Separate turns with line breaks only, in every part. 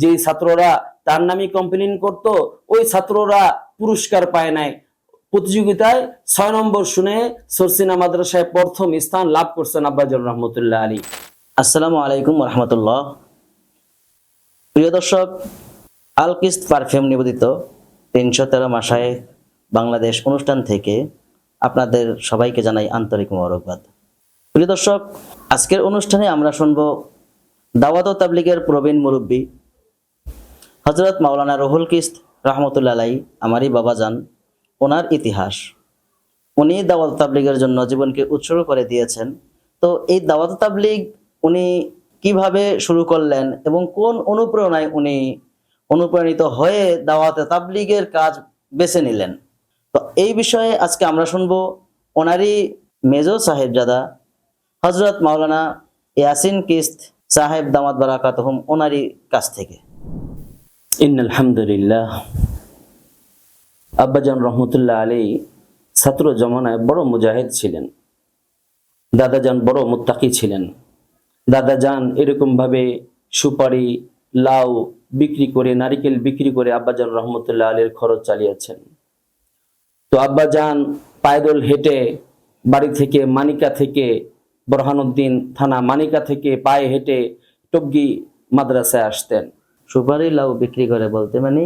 যে ছাত্ররা তার নামে কমপ্লেন করত, ওই ছাত্ররা পুরস্কার পায় নাই। প্রতিযোগিতায় ছয় নম্বর শুনে সরসিনা মাদ্রাসায় প্রথম স্থান লাভ করছেন আব্বাজুর রহমতুল্লাহ আলী।
আসসালামু আলাইকুম রহমতুল্লাহ প্রিয় দর্শক আলকিস্ত পারফিউম নিবেদিত তিনশো তেরো মাসায় বাংলাদেশ অনুষ্ঠান থেকে আপনাদের সবাইকে জানাই আন্তরিক মোবারকবাদ। প্রিয় দর্শক, আজকের অনুষ্ঠানে আমরা শুনব দাওয়াত তাবলিগের প্রবীণ মুরব্বী হজরত মাওলানা রহুল কিস্ত রহমতুল্লাহ আমারই বাবা যান, ওনার ইতিহাস। উনি দাওয়াত তাবলিগের জন্য জীবনকে উৎসর্গ করে দিয়েছেন। তো এই দাওয়াত তাবলিগ উনি কীভাবে শুরু করলেন এবং কোন অনুপ্রেরণায় উনি অনুপ্রাণিত হয়ে দাওয়াতে তাবলিগের কাজ বেছে নিলেন? তো এই বিষয়ে আজকে আমরা শুনব ওনারই মেজো সাহেবজাদা হজরত মাওলানা ইয়াসিন কিস্ত সাহেব দামাত বারাকাতহম, ওনারই কাছ থেকে।
ইন আলহামদুলিল্লাহ আব্বাজান রহমতুল্লাহ আলী ছাত্র জমানায় বড় মুজাহিদ ছিলেন। দাদাজান বড় মুত্তাকি ছিলেন। দাদাজান এরকম ভাবে সুপারি, লাউ বিক্রি করে, নারিকেল বিক্রি করে আব্বাজান রহমতুল্লাহ আলীর খরচ চালিয়েছেন। তো আব্বাজান পায়দল হেঁটে বাড়ি থেকে মানিকা থেকে বরহানুদ্দিন থানা মানিকা থেকে পায়ে হেঁটে টগ্গি মাদ্রাসায় আসতেন।
সুপারি লাউ বিক্রি করে বলতে মানে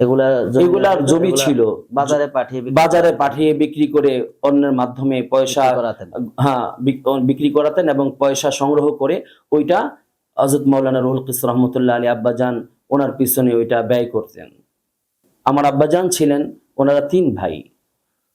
এগুলা
এগুলার জমি ছিল।
বাজারে পাঠিয়ে বিক্রি
বাজারে পাঠিয়ে বিক্রি করে অন্যের মাধ্যমে পয়সা
করাতেন।
হ্যাঁ বিক্রি করাতেন এবং পয়সা সংগ্রহ করে ওইটা হজরত মৌলানা রুহুল কিস রহমতুল্লাহ আলী আব্বাজান ওনার পিছনে ওইটা ব্যয় করতেন। আমার আব্বাজান ছিলেন ওনারা তিন ভাই।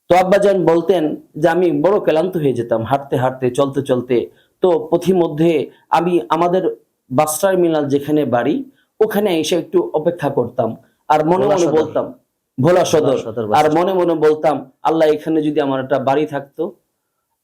তো আব্বাজান বলতেন যে আমি বড় ক্লান্ত হয়ে যেতাম হাঁটতে হাঁটতে চলতে চলতে। তো পথিমধ্যে আমি আমাদের বাস টার্মিনাল যেখানে বাড়ি ওখানে এসে একটু অপেক্ষা করতাম। আর মনে মনে বলতাম ভোলা সদর। আর মনে মনে বলতাম আল্লাহ এখানে যদি আমার একটা বাড়ি থাকতো।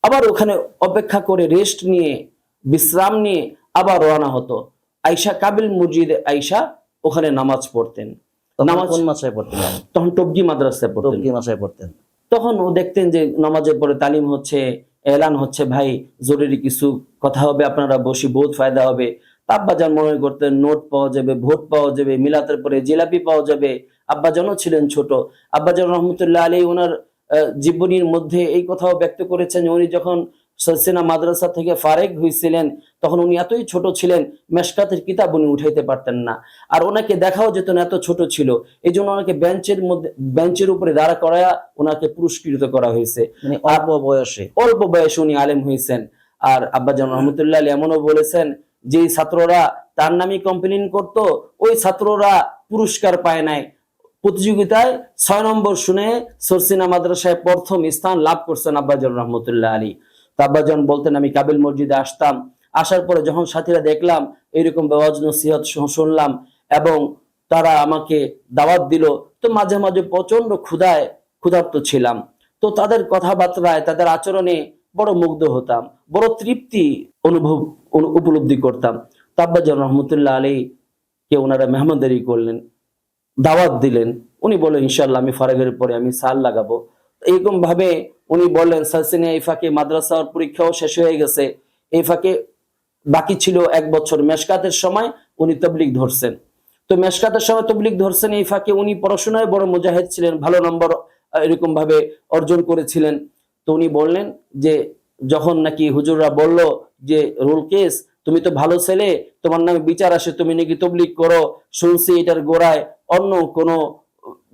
আবার ওখানে অপেক্ষা করে রেস্ট নিয়ে বিশ্রাম নিয়ে আবার রওনা হতো। আইসা কাবিল মসজিদে আইসা ওখানে নামাজ পড়তেন।
তখন
নামাজ-
কোন মাসে পড়তেন?
তখন টবগি মাদ্রাসায় পড়তেন।
টুকি মাসে পড়তেন।
তখন ও দেখতেন যে নামাজের পরে তালিম হচ্ছে এলান হচ্ছে ভাই জরুরি কিছু কথা হবে আপনারা বসি বহুত ফায়দা হবে। আব্বাজান মনে করতেন নোট পাওয়া যাবে ভোট পাওয়া যাবে মিলাতের পরে জিলাপি পাওয়া যাবে। আব্বাজানও ছিলেন ছোট। আব্বাজান রহমতুল্লাহ আলী ওনার জীবনীর মধ্যে এই কথাও ব্যক্ত করেছেন যে উনি যখন সরসেনা মাদ্রাসা থেকে ফারেক হয়েছিলেন তখন উনি এতই ছোট ছিলেন মেশকাতের কিতাব উনি উঠাইতে পারতেন না। আর ওনাকে দেখাও যেত না এত ছোট ছিল। এই জন্য ওনাকে বেঞ্চের মধ্যে বেঞ্চের উপরে দাঁড়া করায়া ওনাকে পুরস্কৃত করা হয়েছে।
মানে অল্প বয়সে।
অল্প বয়সে উনি আলেম হয়েছেন আর আব্বাজান রহমতুল্লাহ আলী এমনও বলেছেন যে ছাত্ররা তার নামে কমপ্লেন করত, ওই ছাত্ররা পুরস্কার পায় নাই। প্রতিযোগিতায় ছয় নম্বর শুনে সরসিনা মাদ্রাসায় প্রথম স্থান লাভ করছেন আব্বাজন রহমতুল্লাহ আলী। তো আব্বাজান বলতেন, আমি কাবিল মসজিদে আসতাম। আসার পরে যখন সাথীরা দেখলাম, এরকম বেওয়াজ নসিহত শুনলাম এবং তারা আমাকে দাওয়াত দিল, তো মাঝে মাঝে প্রচণ্ড ক্ষুধায়, ক্ষুধার্ত ছিলাম। তো তাদের কথাবার্তায়, তাদের আচরণে বড় মুগ্ধ হতাম। বড় তৃপ্তি অনুভব উপলব্ধি করতাম। তাব্বাজান রহমতুল্লাহ আলী কে ওনারা মেহমানদারি করলেন, দাওয়াত দিলেন। উনি বলেন ইনশাল্লাহ আমি ফারাগের পরে আমি সাল লাগাবো। এরকম ভাবে উনি বললেন সালসিনিয়া এই ফাঁকে মাদ্রাসার পরীক্ষাও শেষ হয়ে গেছে। এই ফাঁকে বাকি ছিল এক বছর। মেশকাতের সময় উনি তবলিক ধরছেন। তো মেশকাতের সময় তবলিক ধরছেন এই ফাঁকে উনি পড়াশোনায় বড় মুজাহিদ ছিলেন, ভালো নম্বর এরকম ভাবে অর্জন করেছিলেন। তো উনি বললেন যে যখন নাকি হুজুররা বলল যে, রুল কেস, তুমি তো ভালো ছেলে, তোমার নামে বিচার আসে, তুমি নাকি তবলিক করো, শুনছি এটার গোড়ায় অন্য কোনো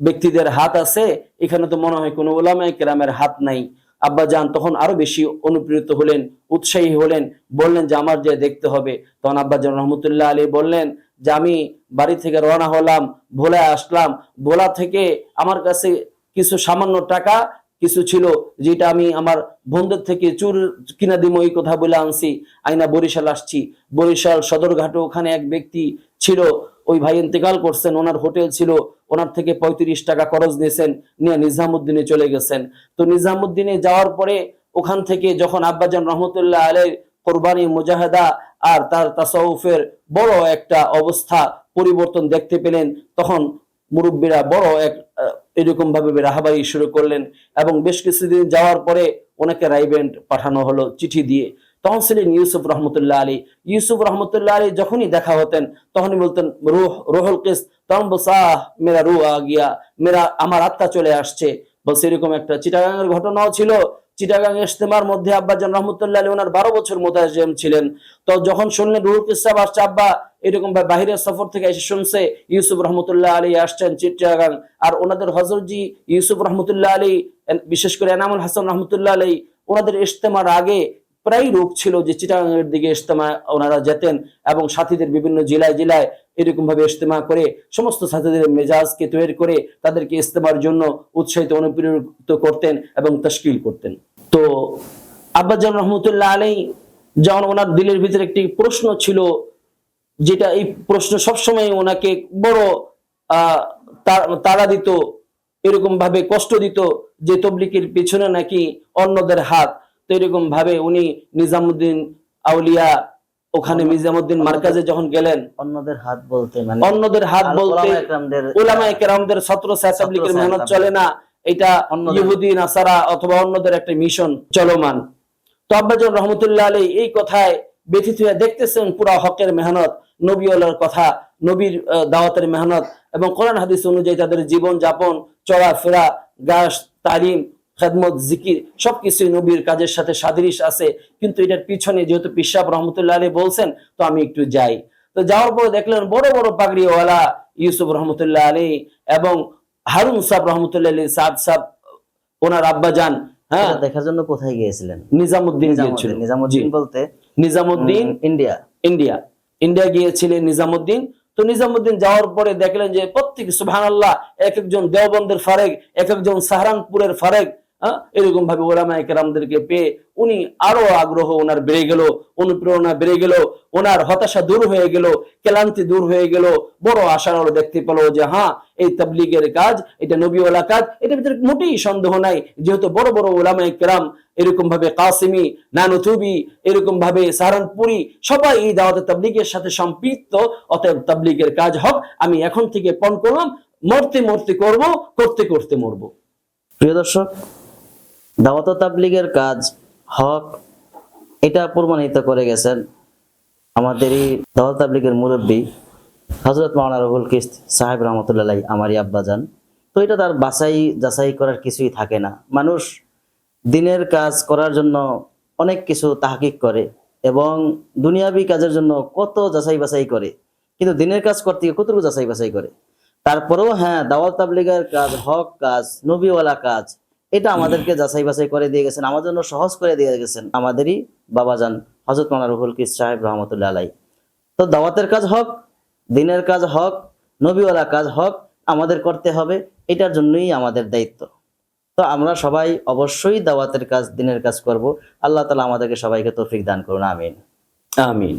ব্যক্তিদের হাত আছে, এখানে তো মনে হয় কোনো ওলামায় কেরামের হাত নাই। আব্বা যান তখন আরও বেশি অনুপ্রেরিত হলেন, উৎসাহী হলেন, বললেন যে, আমার যে দেখতে হবে। তখন আব্বা যান রহমতুল্লাহ আলী বললেন যে, আমি বাড়ি থেকে রওনা হলাম, ভোলায় আসলাম, ভোলা থেকে আমার কাছে কিছু সামান্য টাকা কিছু ছিল যেটা আমি আমার বন্ধুর থেকে চুর কিনা দিম ওই কথা বলে আনছি। আইনা বরিশাল আসছি। বরিশাল সদরঘাটে ওখানে এক ব্যক্তি ছিল, ওই ভাই ইন্তেকাল করছেন, ওনার হোটেল ছিল, ওনার থেকে পঁয়ত্রিশ টাকা খরচ নিয়েছেন নিয়ে নিজামুদ্দিনে চলে গেছেন। তো নিজামুদ্দিনে যাওয়ার পরে ওখান থেকে যখন আব্বাজান রহমতুল্লাহ আলের কোরবানি, মুজাহেদা আর তার তাসাউফের বড় একটা অবস্থা, পরিবর্তন দেখতে পেলেন, তখন মুরব্বীরা বড় এক এরকম ভাবে রাহাবারি শুরু করলেন এবং বেশ কিছুদিন যাওয়ার পরে ওনাকে রাইবেন্ট পাঠানো হলো চিঠি দিয়ে। তখন ছিলেন ইউসুফ রহমতুল্লাহ আলী, ইউসুফ রহমতুল্লাহ আলী যখনই দেখা হতেন, তখনই বলতেন, রুহ রোহল কেস তখন বসাহ মেরা রু আ গিয়া, মেরা, আমার আত্মা চলে আসছে। বলছে, এরকম একটা চিটাগাঙের ঘটনাও ছিল চিটাগাং ইজতেমার মধ্যে আব্বাজান রহমতুল্লাহ আলী ওনার বারো বছর মোতায়েম ছিলেন। তো যখন শুনলেন রুহুল কিসাব আসছে, আব্বা, এরকম ভাবে বাহিরের সফর থেকে এসে শুনছে, ইউসুফ রহমতুল্লাহ আলী আসছেন চিটাগাং। আর ওনাদের হজরজি ইউসুফ রহমতুল্লাহ আলী বিশেষ করে এনামুল হাসান রহমতুল্লাহ আলী, ওনাদের ইজতেমার আগে প্রায় রোগ ছিল যে চিটাগাংয়ের দিকে ইজতেমা ওনারা যেতেন এবং সাথীদের বিভিন্ন জেলায় জেলায় এরকম ভাবে ইজতেমা করে, সমস্ত ছাত্রদের মেজাজকে তৈরি করে তাদেরকে ইজতেমার জন্য উৎসাহিত অনুপ্রেরিত করতেন এবং তশকিল করতেন। তো আব্বাজান রহমতুল্লাহ আলী যেমন ওনার দিলের ভিতরে একটি প্রশ্ন ছিল, যেটা এই প্রশ্ন সবসময় ওনাকে বড় আহ তা- তাড়া দিত এরকম ভাবে কষ্ট দিত যে তবলিকের পিছনে নাকি অন্যদের হাত। তো এরকম ভাবে উনি নিজামুদ্দিন আউলিয়া ওখানে নিজামুদ্দিন মার্কাজে যখন গেলেন
অন্যদের হাত বলতে মানে
অন্যদের হাত বলতে
ওলামা একরামদের-
ছাত্র তাবলিগের মেহনত চলে না। এটা ইহুদি নাসারা অথবা অন্যদের একটা মিশন চলমান। তো আব্বাজান রহমতুল্লাহ আলী এই কথায় ব্যথিত হয়ে দেখতেছেন পুরা হকের মেহনত নবীওয়ালার কথা নবীর দাওয়াতের মেহনত এবং কোরআন হাদিস অনুযায়ী তাদের জীবন যাপন চলাফেরা গাছ তালিম খেদমত জিকির সবকিছুই নবীর কাজের সাথে সাদৃশ আছে। কিন্তু এটার পিছনে যেহেতু পিসাব রহমতুল্লাহ আলী বলছেন তো আমি একটু যাই। তো যাওয়ার পরে দেখলেন বড় বড় পাগড়িওয়ালা ইউসুফ রহমতুল্লাহ আলী এবং হারুন সাহ রহমতুল্লাহ আলী সাদ সাহ ওনার আব্বা যান হ্যাঁ?
দেখার জন্য কোথায় গিয়েছিলেন?
নিজামুদ্দিন গিয়েছিল।
নিজামুদ্দিন নিজামুদ্দিন বলতে?
নিজামুদ্দিন
ইন্ডিয়া।
ইন্ডিয়া। ইন্ডিয়া গিয়েছিলেন নিজামুদ্দিন। তো নিজামুদ্দিন যাওয়ার পরে দেখলেন যে প্রত্যেক সুবহান আল্লাহ এক একজন দেওবন্দের ফারেক এক একজন সাহারানপুরের ফারেক হ্যাঁ, এরকম ভাবে ওলামা কেরামদেরকে পেয়ে উনি আরও আগ্রহ ওনার বেড়ে গেল অনুপ্রেরণা বেড়ে গেল ওনার হতাশা দূর হয়ে গেল ক্লান্তি দূর হয়ে গেল বড় আশার আলো দেখতে পেল যে হ্যাঁ এই তাবলিগের কাজ এটা নবীওয়ালা কাজ এটার ভিতরে মোটেই সন্দেহ নাই যেহেতু বড় বড় ওলামাই কেরাম এরকম ভাবে কাসিমি নানুতুবি এরকম ভাবে সাহারানপুরি সবাই এই দাওয়াতে তাবলিগের সাথে সম্পৃক্ত অতএব তাবলিগের কাজ হোক আমি এখন থেকে পণ করলাম মরতে মরতে করব করতে করতে মরবো।
প্রিয় দর্শক দাওয়াত তাবলিগের কাজ, হক, এটা প্রমাণিত করে গেছেন আমাদেরই দাওয়াত তাবলিগের মুরব্বী হজরত মাওলানা রহুল কিস্ত সাহেব রহমতুল্লাহ আমারই আব্বাজান। তো এটা তার বাছাই, যাচাই করার কিছুই থাকে না। মানুষ দিনের কাজ করার জন্য অনেক কিছু তাহকিক করে এবং দুনিয়াবি কাজের জন্য কত যাচাই বাছাই করে। কিন্তু দিনের কাজ করতে গিয়ে কতটুকু যাচাই বাছাই করে? তারপরেও হ্যাঁ দাওয়াত তাবলিগের কাজ, হক কাজ, নবীওয়ালা কাজ এটা আমাদেরকে যাচাই বাছাই করে দিয়ে গেছেন আমাদের জন্য সহজ করে দিয়ে গেছেন। আমাদেরই বাবাজান হজরত মানা রুহুল কিস সাহেব রহমতুল্লাহ আলাই তো দাওয়াতের কাজ হক, দিনের কাজ হক, নবীওয়ালা কাজ হক, আমাদের করতে হবে, এটার জন্যই আমাদের দায়িত্ব। তো আমরা সবাই অবশ্যই দাওয়াতের কাজ, দিনের কাজ করব। আল্লাহ তালা আমাদেরকে সবাইকে তৌফিক দান করুন, আমিন।
আমিন।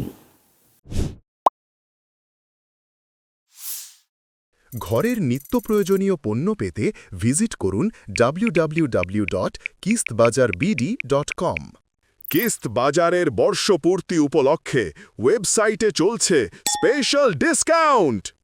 ঘরের নিত্য প্রয়োজনীয় পণ্য পেতে ভিজিট করুন www.kistbazarbd.com কিস্ত বাজারের বর্ষপূর্তি উপলক্ষে ওয়েবসাইটে চলছে স্পেশাল ডিসকাউন্ট!